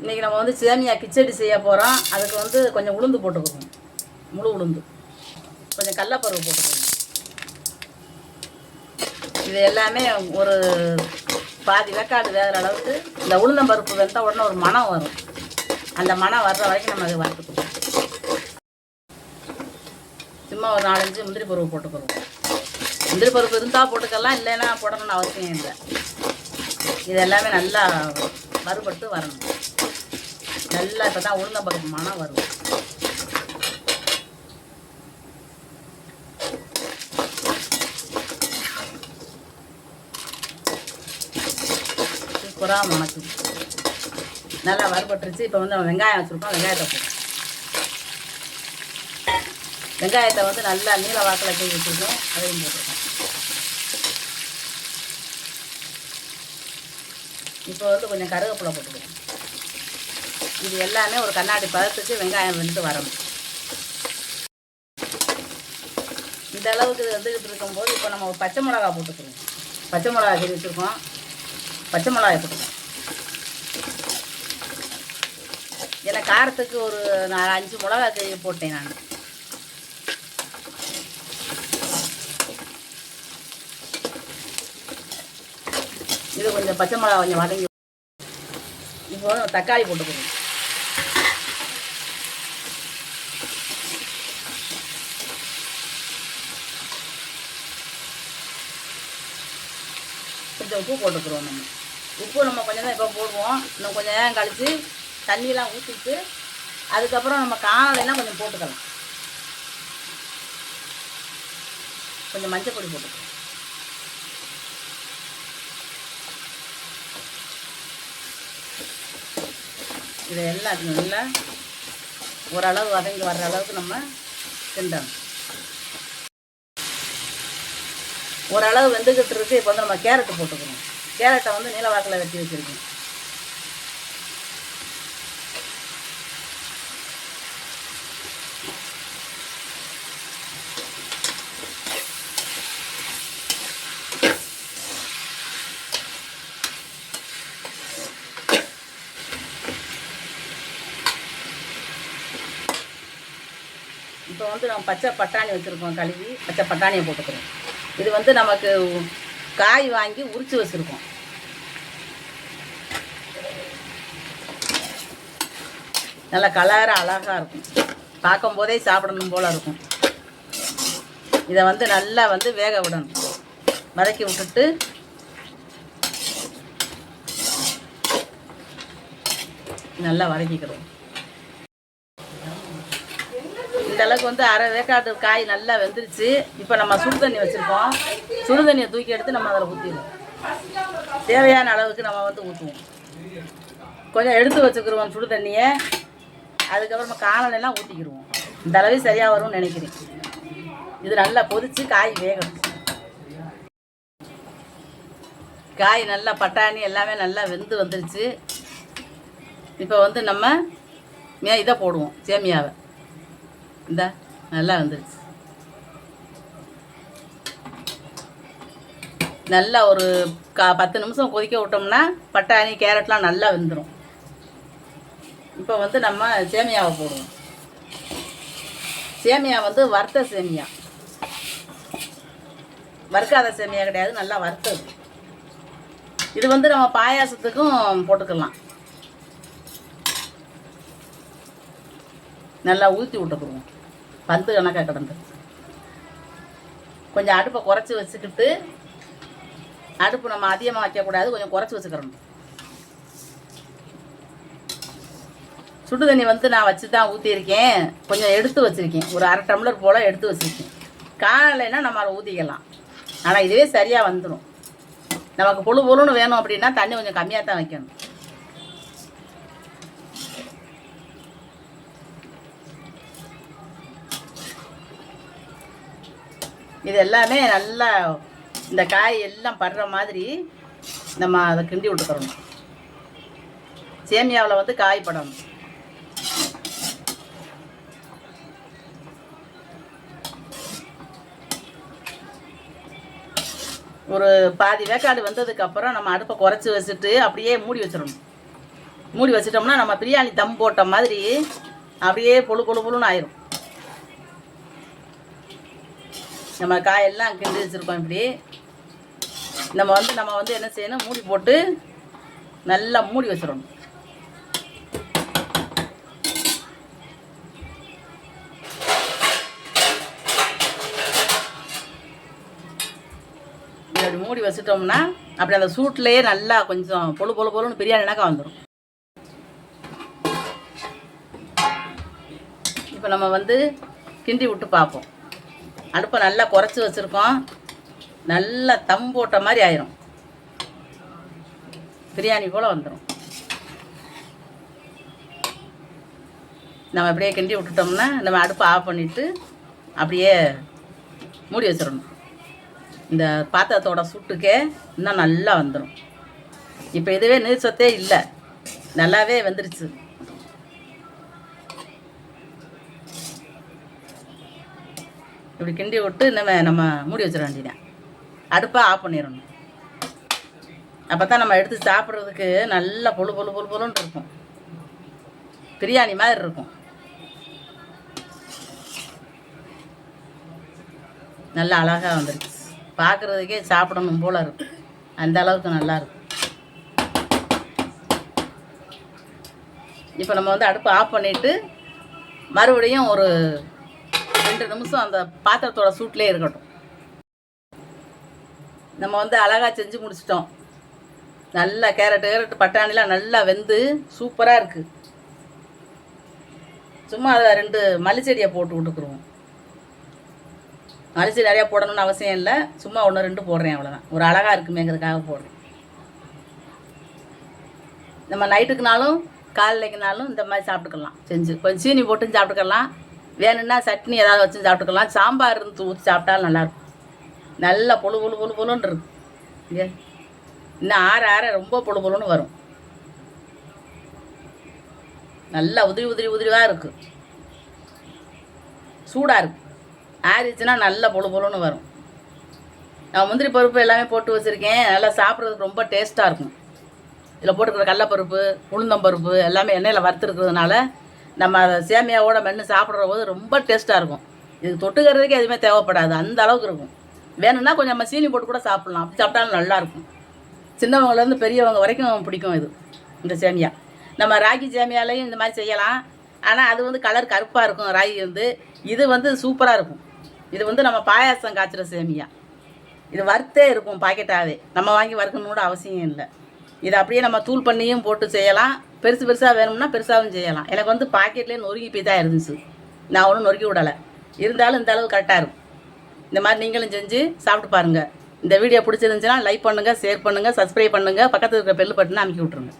இன்றைக்கி நம்ம வந்து சேமியா கிச்சடி செய்ய போகிறோம் அதுக்கு வந்து கொஞ்சம் உளுந்து போட்டுக்கணும் முழு உளுந்து. கொஞ்சம் கடலப்பருப்பு போட்டுக்கணும் இது எல்லாமே ஒரு பாதி வேக்காடு வேகிற அளவுக்கு இந்த உளுந்தம்பருப்பு வெந்தால் உடனே ஒரு மணம் வரும். அந்த மணம் வர்ற வரைக்கும் நம்ம அதை வறுத்துக்கணும் சும்மா ஒரு நாலஞ்சு முந்திரி பருப்பு போட்டுக்கிறோம் முந்திரி பருப்பு இருந்தால் போட்டுக்கலாம் இல்லைன்னா போடணும்னு அவசியம் இல்லை. இது எல்லாமே நல்லா வறுபட்டு வரணும். நல்லா இப்போ தான் உளுந்த பக்கம் மனம் வரும். சூப்பராக மணக்கும் நல்லா வறுபட்டுருச்சு. இப்போ வந்து வெங்காயம் வச்சுருக்கோம். வெங்காயத்தை போட்டு. வெங்காயத்தை வந்து நல்லா நீல வாக்கில் தூவி வச்சுருக்கோம். அதையும் போட்டுருக்கோம் இப்போ வந்து கொஞ்சம் கருவேப்பிலை போட்டுக்கிறோம் இது எல்லாமே ஒரு கண்ணாடி பதத்துக்கு வெங்காயம் வெந்து வரணும். இந்த அளவுக்கு இது இருக்கும்போது இப்போ நம்ம பச்சை மிளகா போட்டுக்கிறோம் பச்சை மிளகா கறி வச்சுருக்கோம். பச்சை மிளகாய் போட்டுக்கோம் ஏன்னா காரத்துக்கு ஒரு நான் அஞ்சு மிளகா கறி போட்டேன் நான். இது கொஞ்சம் பச்சை மிளகா கொஞ்சம் வதங்கி இப்போ தக்காளி போட்டுக்கணும். கொஞ்சம் உப்பு போட்டுக்கிறோம் நம்ம. உப்பு நம்ம கொஞ்சம் தான் இப்போ போடுவோம். இன்னும் கொஞ்சம் நேரம் கழித்து தண்ணியெலாம் ஊற்றிட்டு அதுக்கப்புறம் நம்ம காணலைன்னா கொஞ்சம் போட்டுக்கலாம். கொஞ்சம் மஞ்சள் பொடி போட்டுக்கலாம். இதை எல்லாத்தையும் நல்லா ஓரளவு வதங்கி வர்ற அளவுக்கு நம்ம கிண்டணும். ஓரளவு வெந்துக்கிட்டு இருக்கு. இப்போ வந்து நம்ம கேரட்டு போட்டுக்கணும். கேரட்டை வந்து நீலவாக்கில் வெட்டி வச்சுருக்கோம் இப்போ வந்து நம்ம பச்சை பட்டாணி வச்சுருக்கோம். கழுவி பச்சை பட்டாணியை போட்டுக்கிறோம். இது வந்து நமக்கு காய் வாங்கி உரித்து வச்சுருக்கோம். நல்ல கலர் அழகாக இருக்கும். பார்க்கும் போதே சாப்பிடணும் போல் இருக்கும். இதை வந்து நல்லா வந்து வேக விடணும். வதக்கி விட்டுட்டு நல்லா வதக்கிக்கிறோம். இந்த அளவுக்கு வந்து அரை வேக்காட்டு காய் நல்லா வெந்துருச்சு. இப்போ நம்ம சுடு தண்ணி வச்சுருக்கோம். சுடு தண்ணியை தூக்கி எடுத்து நம்ம அதில் ஊற்றிடுவோம் தேவையான அளவுக்கு நம்ம வந்து ஊற்றுவோம் கொஞ்சம் எடுத்து வச்சுக்கிடுவோம் சுடு தண்ணியை அதுக்கப்புறமா காணலைலாம் ஊற்றிக்கிடுவோம் இந்த அளவு சரியாக வரும்னு நினைக்கிறேன். இது நல்லா கொதித்து காய் வேகணும். காய் நல்லா பட்டாணி எல்லாமே நல்லா வெந்து வந்துருச்சு. இப்போ வந்து நம்ம இதை போடுவோம் சேமியாவை. இந்த நல்லா வந்துருச்சு. நல்லா ஒரு கா பத்து நிமிஷம் கொதிக்க விட்டோம்னா பட்டாணி கேரட்லாம் நல்லா வெந்துடும் இப்போ வந்து நம்ம சேமியாவை போடுவோம். சேமியா வந்து வறுத்த சேமியா. வறுக்காத சேமியா கிடையாது நல்லா வறுத்தது. இது வந்து நம்ம பாயாசத்துக்கும் போட்டுக்கலாம். நல்லா ஊற்றி விட்டுக்குருவோம். பந்து கணக்காக கிடந்து. கொஞ்சம் அடுப்பை குறைச்சி வச்சுக்கிட்டு அடுப்பு நம்ம அதிகமாக வைக்கக்கூடாது கொஞ்சம் குறைச்சி வச்சுக்கிறோம் சுடு தண்ணி வந்து நான் வச்சு தான் ஊற்றியிருக்கேன் கொஞ்சம் எடுத்து வச்சுருக்கேன். ஒரு அரை டம்ளர் போல் எடுத்து வச்சுருக்கேன். காணலைன்னா நம்ம அதை ஊற்றிக்கலாம் ஆனால் இதுவே சரியாக வந்துடும் நமக்கு பொழு பொழுன்னு வேணும் அப்படின்னா தண்ணி கொஞ்சம் கம்மியாக தான் வைக்கணும். இது எல்லாமே நல்லா இந்த காய் எல்லாம் படுற மாதிரி நம்ம அதை கிண்டி விட்டுக்கிறணும். சேமியாவில் வந்து காய் படணும். ஒரு பாதி வேக்காடு வந்ததுக்கப்புறம் நம்ம அடுப்பை குறைச்சி வச்சுட்டு அப்படியே மூடி வச்சிடணும். மூடி வச்சிட்டோம்னா நம்ம பிரியாணி தம் போட்ட மாதிரி அப்படியே பொழு பொழு பொழுன்னு ஆயிரும். நம்ம காயெல்லாம் கிண்டி வச்சுருக்கோம் இப்படி. நம்ம வந்து நம்ம வந்து என்ன செய்யணும்? மூடி போட்டு நல்லா மூடி வச்சிடணும். அப்படி மூடி வச்சுட்டோம்னா அப்படி அந்த சூட்லேயே நல்லா கொஞ்சம் பொழு பொழு பொழுன்னு பிரியாணினாக்கா வந்துடும் இப்போ நம்ம வந்து கிண்டி விட்டு பார்ப்போம். அடுப்பை நல்லா குறைச்சி வச்சுருக்கோம். நல்லா தம் போட்ட மாதிரி ஆயிரும். பிரியாணி போல் வந்துடும் நம்ம அப்படியே கிண்டி விட்டுட்டோம்னா நம்ம அடுப்பை ஆஃப் பண்ணிவிட்டு அப்படியே மூடி வச்சிடணும். இந்த பாத்திரத்தோட சுட்டுக்கே இன்னும் நல்லா வந்துடும் இப்போ இதுவே நீர் சத்தே இல்லை. நல்லாவே வந்துருச்சு. இப்படி கிண்டி விட்டு நம்ம நம்ம மூடி வச்சிட வேண்டியதான் அடுப்பை ஆஃப் பண்ணிடணும். அப்போ தான் நம்ம எடுத்து சாப்பிட்றதுக்கு நல்லா பொழு பொழு பொழு பொழுன்னு இருக்கும். பிரியாணி மாதிரி இருக்கும். நல்லா அழகாக வந்துருச்சு. பார்க்குறதுக்கே சாப்பிடணும் போல் இருக்கும் அந்த அளவுக்கு நல்லா இருக்கும் இப்போ நம்ம வந்து அடுப்பு ஆஃப் பண்ணிவிட்டு மறுபடியும் ஒரு ரெண்டு நிமிஷம் அந்த பாத்திரத்தோட சூட்லேயே இருக்கட்டும். நம்ம வந்து அழகாக செஞ்சு முடிச்சிட்டோம். நல்லா கேரட்டு கேரட்டு பட்டாணிலாம் நல்லா வெந்து சூப்பராக இருக்குது சும்மா அதை ரெண்டு மல்லிச்செடியை போட்டு விட்டுக்குருவோம் மல்லிச்செடி நிறையா போடணும்னு அவசியம் இல்லை. சும்மா ஒன்று ரெண்டு போடுறேன் அவ்வளோதான் ஒரு அழகாக இருக்குமேங்கிறதுக்காக போடுறேன். நம்ம நைட்டுக்குனாலும் காலைக்குனாலும் இந்த மாதிரி சாப்பிட்டுக்கலாம். செஞ்சு கொஞ்சம் சீனி போட்டு சாப்பிட்டுக்கலாம். வேணும்னா சட்னி ஏதாவது வச்சு சாப்பிட்டுக்கலாம். சாம்பார் இருந்து ஊற்றி சாப்பிட்டாலும் நல்லாயிருக்கும். நல்லா பொழு பொழு பொழு பொழுன்னு இருக்கும் ஏ இன்னும் ஆற ஆற ரொம்ப பொழு பொழுன்னு வரும். நல்லா உதிரி உதிரி உதிரிவாக இருக்குது சூடாக இருக்குது ஆறிச்சுன்னா நல்லா பொழு பொழுன்னு வரும். நான் முந்திரி பருப்பு எல்லாமே போட்டு வச்சுருக்கேன். நல்லா சாப்பிட்றதுக்கு ரொம்ப டேஸ்ட்டாக இருக்கும். இதில் போட்டுக்கிற கடலப்பருப்பு உளுந்தம்பருப்பு எல்லாமே எண்ணெயில் வறுத்துருக்கிறதுனால நம்ம அதை சேமியாவோட மென்று சாப்பிட்ற போது ரொம்ப டேஸ்ட்டாக இருக்கும். இது தொட்டுக்கிறதுக்கே எதுவுமே தேவைப்படாது. அந்த அளவுக்கு இருக்கும். வேணும்னா கொஞ்சம் நம்ம சீனி போட்டு கூட சாப்பிட்லாம். அப்படி சாப்பிட்டாலும் நல்லாயிருக்கும் சின்னவங்கலேருந்து பெரியவங்க வரைக்கும் பிடிக்கும் இது இந்த சேமியா. நம்ம ராகி சேமியாலையும் இந்த மாதிரி செய்யலாம். ஆனால் அது வந்து கலர் கருப்பாக இருக்கும். ராகி வந்து இது வந்து சூப்பராக இருக்கும். இது வந்து நம்ம பாயாசம் காய்ச்சுற சேமியா. இது வறுத்தே இருக்கும் பாக்கெட்டாகவே நம்ம வாங்கி வறுக்கணும்னு கூட அவசியம் இல்லை. இதை அப்படியே நம்ம தூள் பண்ணியும் போட்டு செய்யலாம். பெருசு பெருசாக வேணும்னா பெருசாகவும் செய்யலாம். எனக்கு வந்து பாக்கெட்லேயே நொறுங்கி போய் தான் இருந்துச்சு. நான் ஒன்றும் நொறுக்கி விடலை. இருந்தாலும் இந்த அளவு கரெக்டாக இருக்கும். இந்த மாதிரி நீங்களும் செஞ்சு சாப்பிட்டு பாருங்கள் இந்த வீடியோ பிடிச்சிருந்துச்சுன்னா லைக் பண்ணுங்கள் ஷேர் பண்ணுங்கள் சப்ஸ்கிரைப் பண்ணுங்கள் பக்கத்தில் இருக்கிற பெல் பட்டனை அமுக்கி விட்ருங்க